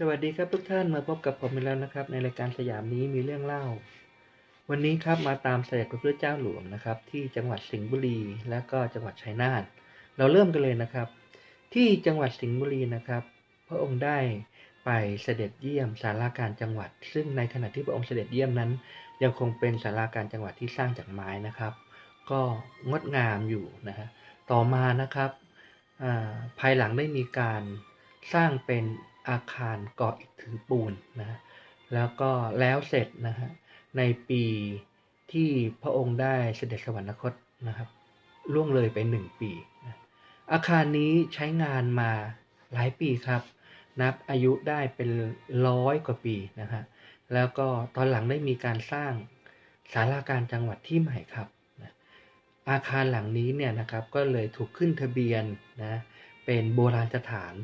สวัสดีครับทุกท่านมาพบกับผมอีกแล้วนะครับ ในรายการสยามนี้มีเรื่องเล่า วันนี้ครับมาตามเสด็จพระพุทธเจ้าหลวงนะครับ ที่จังหวัดสิงห์บุรี และก็จังหวัดชัยนาทเราเริ่มกันเลยนะครับ ที่จังหวัดสิงห์บุรีนะครับ พระองค์ได้ไปเสด็จเยี่ยมศาลาการจังหวัด ซึ่งในขณะที่พระองค์เสด็จเยี่ยมนั้น ยังคงเป็นศาลาการจังหวัดที่สร้างจากไม้นะครับ ก็งดงามอยู่นะฮะต่อมานะครับภายหลังได้มีการสร้างเป็น อาคารก่ออิฐถือปูนนะแล้วก็แล้วเสร็จนะฮะในปีที่พระองค์ได้เสด็จสวรรคตนะครับล่วงเลยไปหนึ่งปีนะอาคารนี้ใช้งานมาหลายปีครับ นับอายุได้เป็นร้อยกว่าปีนะฮะแล้วก็ตอนหลังได้มีการสร้างศาลาการจังหวัดที่ใหม่ครับนะอาคารหลังนี้เนี่ยนะครับก็เลยถูกขึ้นทะเบียนนะเป็นโบราณสถาน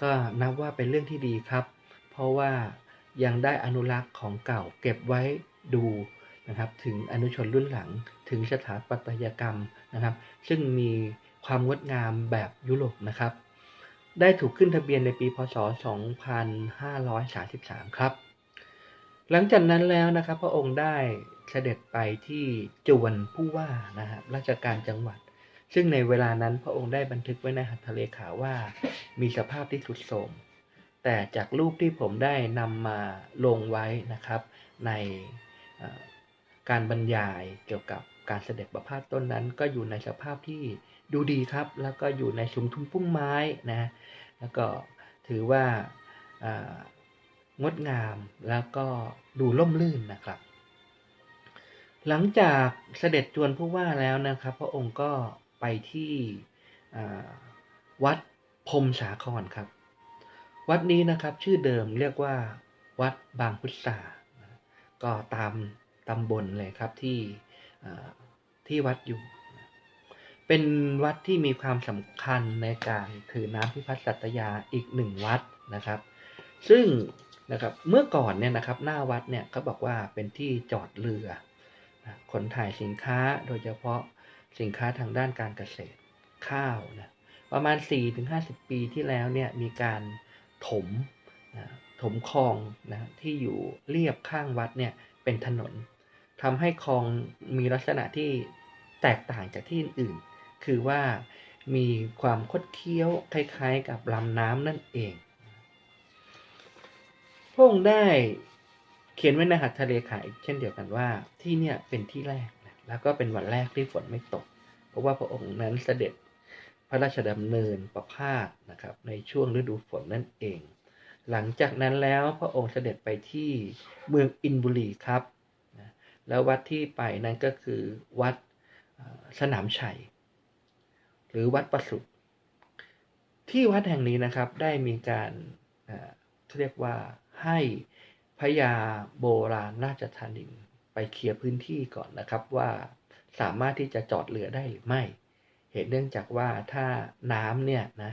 ก็นับว่าเป็นเรื่องที่ดีครับ เพราะว่ายังได้อนุรักษ์ของเก่าเก็บไว้ดูนะครับ ถึงอนุชนรุ่นหลัง ถึงสถาปัตยกรรมนะครับ ซึ่งมีความงดงามแบบยุโรปนะครับ ได้ถูกขึ้นทะเบียนในปี พศ 2533 ครับ หลังจากนั้นแล้วนะครับ พระองค์ได้เสด็จไปที่จวนผู้ว่านะครับราชการจังหวัด ซึ่งในเวลานั้นพระองค์ได้บันทึกไว้ในหัตถเลขาว่ามีสภาพที่ทรุดโทรมแต่จากรูปที่ผมได้นำมาลงไว้นะครับ ในการบรรยายเกี่ยวกับการเสด็จประพาสต้นนั้น ก็อยู่ในสภาพที่ดูดีครับ แล้วก็อยู่ในสุมทุ่มพุ่มไม้นะแล้วก็ถือว่าอ่างดงามแล้วก็ดูร่มรื่นนะครับ หลังจากเสด็จจวนผู้ว่าแล้วนะครับ พระองค์ก็ ไปที่วัดพรมสาครครับ วัดนี้นะครับชื่อเดิมเรียกว่า วัดบางพุทธาก็ตามตำบลเลยครับที่ที่วัดอยู่ เป็นวัดที่มีความสำคัญในการถือน้ำพิพัฒน์สัตยาอีกหนึ่งวัดนะครับ ซึ่งนะครับเมื่อก่อนเนี่ยนะครับหน้าวัดเนี่ยเขาบอกว่าเป็นที่จอดเรือขนถ่ายสินค้าโดยเฉพาะ สินค้าทางด้านการเกษตรข้าวนะประมาณ 4-50 ปีที่แล้วเนี่ยมีการถมนะถมคลองนะที่อยู่เรียบข้างวัดเนี่ยเป็นถนนทำให้คลองมีลักษณะที่แตกต่างจากที่อื่น คือว่ามีความคดเคี้ยวคล้ายๆกับลำน้ำนั่นเองพระองค์ได้เขียนไว้ในหัตถเลขาอีกเช่นเดียวกันว่าที่เนี่ยเป็นที่แรก แล้วก็เป็นวันแรกที่ฝนไม่ตก เพราะว่าพระองค์นั้นเสด็จพระราชดำเนินประพาสนะครับในช่วงฤดูฝนนั่นเอง หลังจากนั้นแล้วพระองค์เสด็จไปที่เมืองอินบุรีครับนะแล้ววัดที่ไปนั้นก็คือวัดสนามชัย หรือวัดประสุทธิ์ที่วัดแห่งนี้นะครับได้มีการเอ่อเรียกว่าให้พระยาโบราณราชธานิน ไปเคลียร์พื้นที่ก่อนนะครับว่าสามารถที่จะจอดเรือได้หรือไม่ เหตุเนื่องจากว่าถ้าน้ำเนี่ยนะ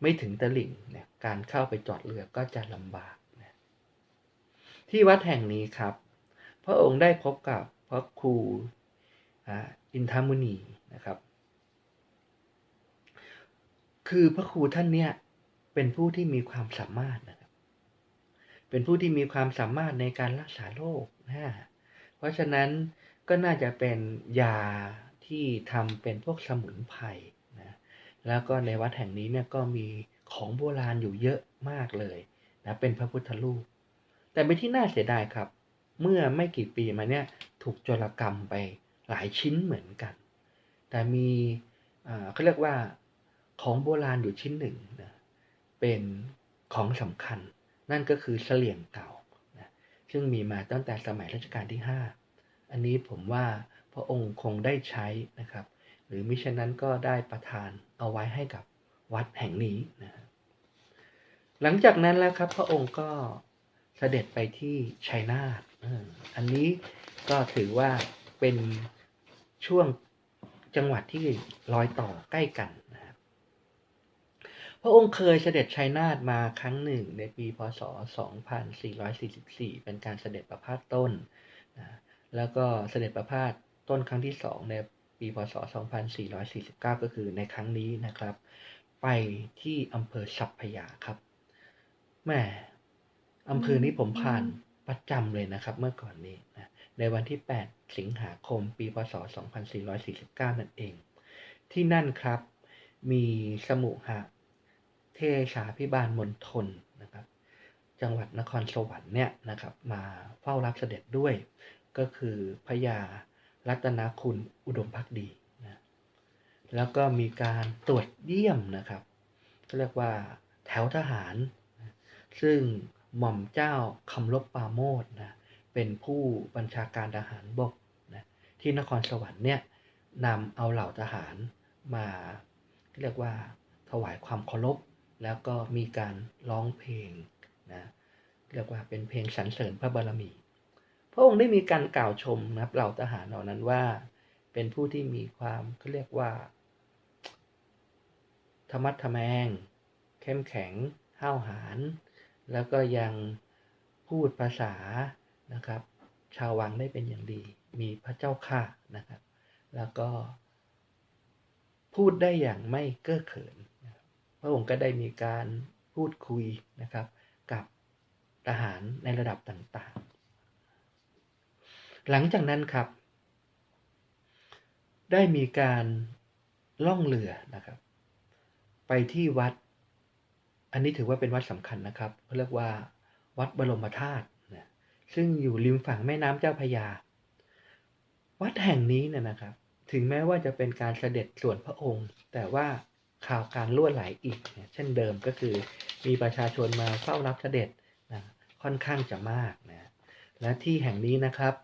ไม่ถึงตลิ่งเนี่ยการเข้าไปจอดเรือก็จะลำบากนะที่วัดแห่งนี้ครับ พระองค์ได้พบกับพระครูอินทามุนีนะครับ คือพระครูท่านเนี่ยเป็นผู้ที่มีความสามารถนะครับ เป็นผู้ที่มีความสามารถในการรักษาโรคนะ เพราะฉะนั้นก็น่าจะเป็นยาที่ทำเป็นพวกสมุนไพรนะแล้วก็ในวัดแห่งนี้เนี่ยก็มีของโบราณอยู่เยอะมากเลยนะเป็นพระพุทธรูป แต่เป็นที่น่าเสียดายครับ เมื่อไม่กี่ปีมาเนี่ยถูกโจรกรรมไปหลายชิ้นเหมือนกัน แต่มีอ่าเขาเรียกว่าของโบราณอยู่ชิ้นหนึ่งนะเป็นของสำคัญ นั่นก็คือเสลี่ยงเก่า ซึ่งมีมาตั้งแต่สมัยรัชกาลที่ 5 อันนี้ผมว่าพระองค์คงได้ใช้นะครับ หรือมิฉะนั้นก็ได้ประทานเอาไว้ให้กับวัดแห่งนี้นะหลังจากนั้นแล้วครับ พระองค์ก็เสด็จไปที่ชัยนาทอันนี้ก็ถือว่าเป็นช่วงจังหวัดที่รอยต่อใกล้กัน พระองค์เคยเสด็จชัยนาทมาครั้งหนึ่งในปี พศ 2444 เป็นการเสด็จประพาสต้นนะแล้วก็เสด็จประพาสต้นครั้งที่สองในปี พศ 2449 ก็คือในครั้งนี้นะครับ ไปที่อำเภอสัพพยาครับแหม่อำเภอนี้ผมผ่านประจำเลยนะครับ เมื่อก่อนนี้นะในวันที่ 8 สิงหาคม ปี พศ 2449 นั่นเอง ที่นั่นครับ มีสมุหะ ชาพิบาลมณฑลนะครับ จังหวัดนครสวรรค์เนี่ยนะครับมาเฝ้ารับเสด็จด้วย ก็คือพญารัตนคุณอุดมพักดีนะแล้วก็มีการตรวจเยี่ยมนะครับก็เรียกว่าแถวทหาร ซึ่งหม่อมเจ้าคำลบปาโมดนะเป็นผู้บัญชาการทหารบกนะที่นครสวรรค์เนี่ยนำเอาเหล่าทหารมาเรียกว่าถวายความเคารพ แล้วก็มีการร้องเพลงนะเรียกว่าเป็นเพลงสรรเสริญพระบารมี พระองค์ได้มีการกล่าวชมนะครับเหล่าทหารเหล่านั้นว่าเป็นผู้ที่มีความเขาเรียกว่า ธรรมัดทแมง เข้มแข็งห้าวหาญแล้วก็ยังพูดภาษานะครับ ชาววังได้เป็นอย่างดี มีพระเจ้าข่านะครับ แล้วก็พูดได้อย่างไม่เก้อเขิน พระองค์ก็ได้มีการพูดคุยนะครับกับทหารในระดับต่างๆ หลังจากนั้นครับ ได้มีการล่องเรือนะครับ ไปที่วัด อันนี้ถือว่าเป็นวัดสำคัญนะครับเขาเรียกว่าวัดบรมธาตุนะซึ่งอยู่ริมฝั่งแม่น้ำเจ้าพยา วัดแห่งนี้เนี่ยนะครับ ถึงแม้ว่าจะเป็นการเสด็จส่วนพระองค์ แต่ว่า ข่าวการล่วไหลอีกเนี่ยเช่นเดิมก็คือมีประชาชนมาเฝ้ารับเสด็จนะค่อนข้างจะมากนะและที่แห่งนี้นะครับ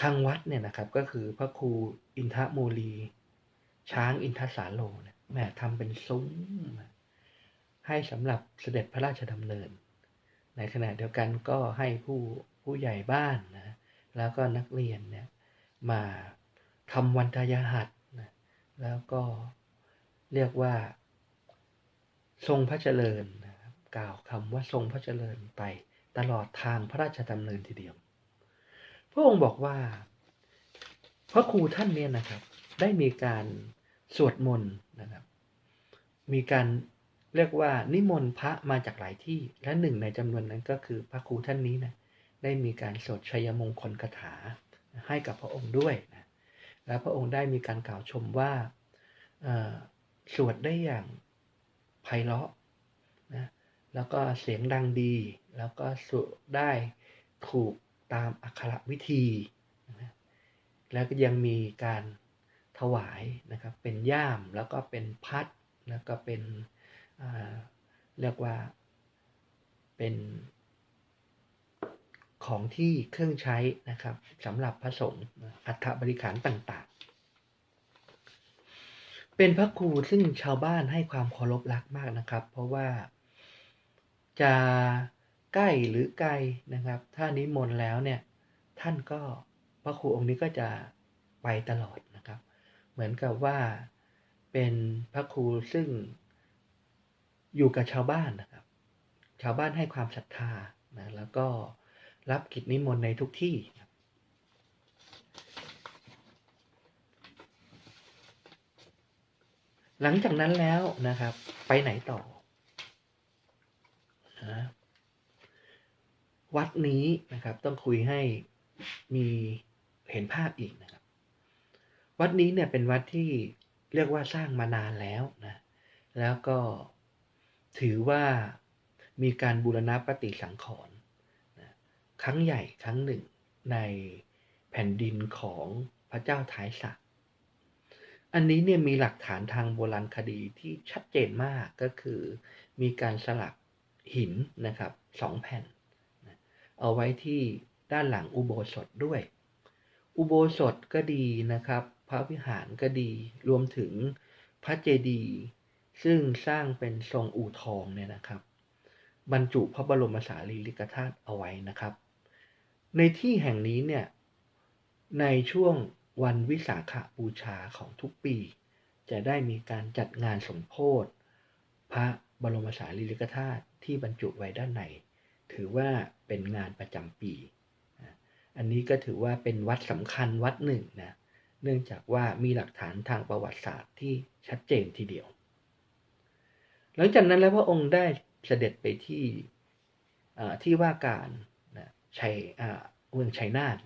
ทางวัดเนี่ยนะครับก็คือพระครูอินทโมลี ช้างอินทสาโลเนี่ยแหม่ทำเป็นซุ้มให้สำหรับเสด็จพระราชดำเนิน ในขณะเดียวกันก็ให้ผู้ผู้ใหญ่บ้านนะแล้วก็นักเรียนเนี่ยมาทำวันทายาหัดนะแล้วก็ เรียกว่า ทรงพระเจริญนะครับกล่าวคำว่าทรงพระเจริญไปตลอดทางพระราชดำเนินทีเดียว พระองค์บอกว่า พระครูท่านเนี่ยนะครับ ได้มีการสวดมนต์นะครับ มีการเรียกว่านิมนต์พระมาจากหลายที่และหนึ่งในจำนวนนั้นก็คือพระครูท่านนี้นะได้มีการสวดชัยมงคลคาถาให้กับพระองค์ด้วยนะและพระองค์ได้มีการกล่าวชมว่า สวดได้อย่างไพเราะนะแล้วก็เสียงดังดี แล้วก็สวดได้ถูกตามอักขระวิธีนะแล้วก็ยังมีการถวายนะครับเป็นย่ามแล้วก็เป็นพัดแล้วก็เป็นเรียกว่าเป็นของที่เครื่องใช้นะครับสำหรับพระสงฆ์อัฐบริขารต่าง เป็นพระครูซึ่งชาวบ้านให้ความเคารพรักมากนะครับ เพราะว่าจะใกล้หรือไกลนะครับ ถ้านิมนต์แล้วเนี่ยท่านก็พระครูองค์นี้ก็จะไปตลอดนะครับ เหมือนกับว่าเป็นพระครูซึ่งอยู่กับชาวบ้านนะครับ ชาวบ้านให้ความศรัทธานะแล้วก็รับกิจนิมนต์ในทุกที่ หลังจากนั้นแล้วนะครับ ไปไหนต่อนะวัดนี้นะครับ ต้องคุยให้มีเห็นภาพอีกนะครับ วัดนี้เนี่ยเป็นวัดที่เรียกว่าสร้างมานานแล้วนะ แล้วก็ถือว่ามีการบูรณะปฏิสังขรณ์ครั้งใหญ่ครั้งหนึ่งในแผ่นดินของพระเจ้าท้ายสัก อันนี้เนี่ยมีหลักฐานทางโบราณคดีที่ชัดเจนมากก็คือมีการสลักหินนะครับสองแผ่น เอาไว้ที่ด้านหลังอุโบสถด้วย อุโบสถก็ดีนะครับ พระวิหารก็ดีรวมถึงพระเจดีย์ซึ่งสร้างเป็นทรงอู่ทองเนี่ยนะครับ บรรจุพระบรมสารีริกธาตุเอาไว้นะครับ ในที่แห่งนี้เนี่ยในช่วง วันวิสาขบูชาของทุกปี จะได้มีการจัดงานสมโพธิพระบรมสารีริกธาตุที่บรรจุไว้ด้านใน ถือว่าเป็นงานประจำปี อันนี้ก็ถือว่าเป็นวัดสำคัญวัดหนึ่งนะ เนื่องจากว่ามีหลักฐานทางประวัติศาสตร์ที่ชัดเจนทีเดียว หลังจากนั้นแล้วพระองค์ได้เสด็จไปที่ที่ว่าการนะชัยเมืองชัยนาท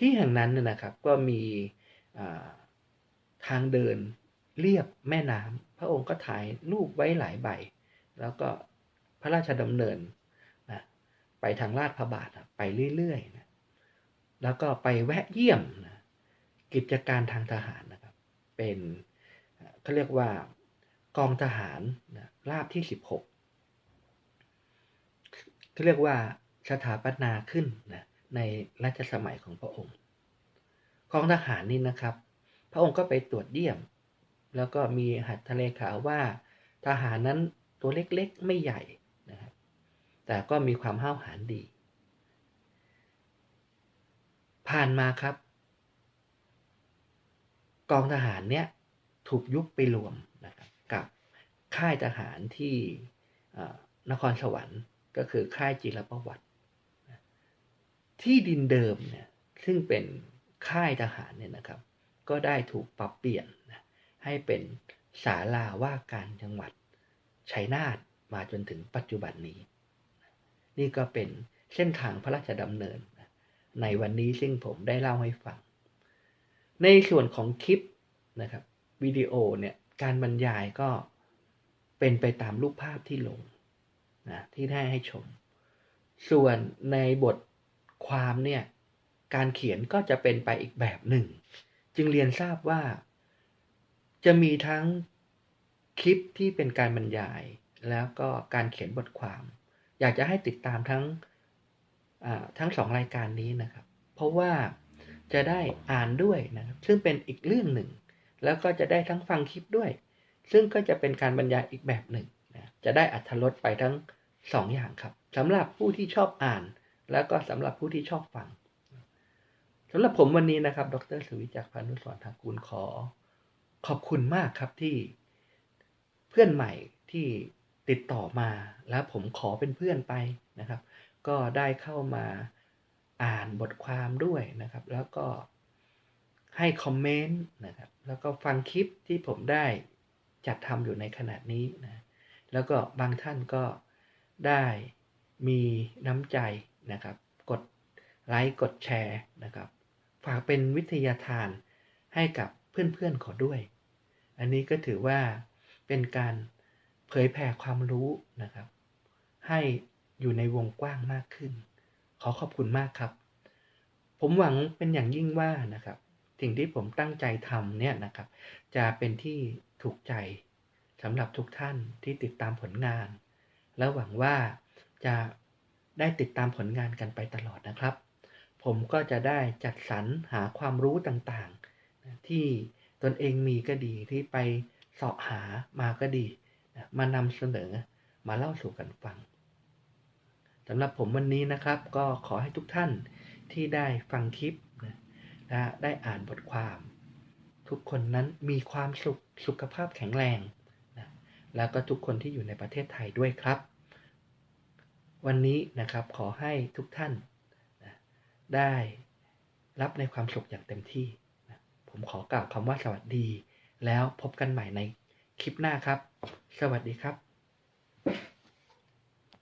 ที่แห่งนั้นเนยนะครับก็มีทางเดินเรียบแม่น้ำพระองค์ก็ถ่ายรูปไว้หลายใบ แล้วก็พระราชดำเนินนะไปทางลาดพระบาทนะไปเรื่อยๆนะแล้วก็ไปแวะเยี่ยมนะกิจการทางทหารนะครับ เป็นเอ่อเขาเรียกว่ากองทหารนะราบที่ 16เขาเรียกว่าสถาปนาขึ้นนะ ในรัชสมัยของพระองค์กองทหารนี่นะครับ พระองค์ก็ไปตรวจเยี่ยม แล้วก็มีหัตถเลขาว่าทหารนั้นตัวเล็กๆไม่ใหญ่นะครับแต่ก็มีความห้าวหาญดี ผ่านมาครับ กองทหารเนี่ยถูกยุบไปรวมนะครับกับค่ายทหารที่นครสวรรค์ก็คือค่ายจิรประวัติ ที่ดินเดิมเนี่ยซึ่งเป็นค่ายทหารเนี่ยนะครับ ก็ได้ถูกปรับเปลี่ยนนะให้เป็นศาลาว่าการจังหวัดชัยนาทมาจนถึงปัจจุบันนี้ นี่ก็เป็นเส้นทางพระราชดำเนิน ในวันนี้ซึ่งผมได้เล่าให้ฟัง ในส่วนของคลิปนะครับวิดีโอเนี่ยการบรรยายก็เป็นไปตามรูปภาพที่ลงนะที่ได้ให้ชม ส่วนในบท ความเนี่ยการเขียนก็จะเป็นไปอีกแบบหนึ่ง จึงเรียนทราบว่า จะมีทั้งคลิปที่เป็นการบรรยาย แล้วก็การเขียนบทความ อยากจะให้ติดตามทั้งทั้งสองรายการนี้นะครับ เพราะว่าจะได้อ่านด้วยนะครับ ซึ่งเป็นอีกเรื่องหนึ่ง แล้วก็จะได้ทั้งฟังคลิปด้วย ซึ่งก็จะเป็นการบรรยายอีกแบบหนึ่งนะจะได้อัธรสไปทั้งสองอย่างครับสำหรับผู้ที่ชอบอ่าน แล้วก็สำหรับผู้ที่ชอบฟังสำหรับผมวันนี้นะครับ ดรสุวิจักพานุสรทางกูลขอ ขอบคุณมากครับที่เพื่อนใหม่ที่ติดต่อมา แล้วผมขอเป็นเพื่อนไปนะครับ ก็ได้เข้ามาอ่านบทความด้วยนะครับ แล้วก็ให้คอมเมนต์นะครับ แล้วก็ฟังคลิปที่ผมได้จัดทำอยู่ในขณะนี้นะ แล้วก็บางท่านก็ได้มีน้ำใจ นะครับ กดไลค์กดแชร์นะครับ ฝากเป็นวิทยาทานให้กับเพื่อนๆขอด้วย อันนี้ก็ถือว่าเป็นการเผยแผ่ความรู้นะครับ ให้อยู่ในวงกว้างมากขึ้น ขอขอบคุณมากครับ ผมหวังเป็นอย่างยิ่งว่านะครับ สิ่งที่ผมตั้งใจทำเนี่ยนะครับ จะเป็นที่ถูกใจสำหรับทุกท่านที่ติดตามผลงาน และหวังว่าจะ ได้ติดตามผลงานกันไปตลอดนะครับ ผมก็จะได้จัดสรรหาความรู้ต่างๆ ที่ตนเองมีก็ดีที่ไปเสาะหามาก็ดี มานำเสนอมาเล่าสู่กันฟังสำหรับผมวันนี้นะครับ ก็ขอให้ทุกท่านที่ได้ฟังคลิปนะและได้อ่านบทความ ทุกคนนั้นมีความสุขสุขภาพแข็งแรงนะแล้วก็ทุกคนที่อยู่ในประเทศไทยด้วยครับ วันนี้นะครับขอให้ทุกท่านนะได้รับในความสุขอย่างเต็มที่นะผมขอกล่าวคำว่าสวัสดี แล้วพบกันใหม่ในคลิปหน้าครับ สวัสดีครับ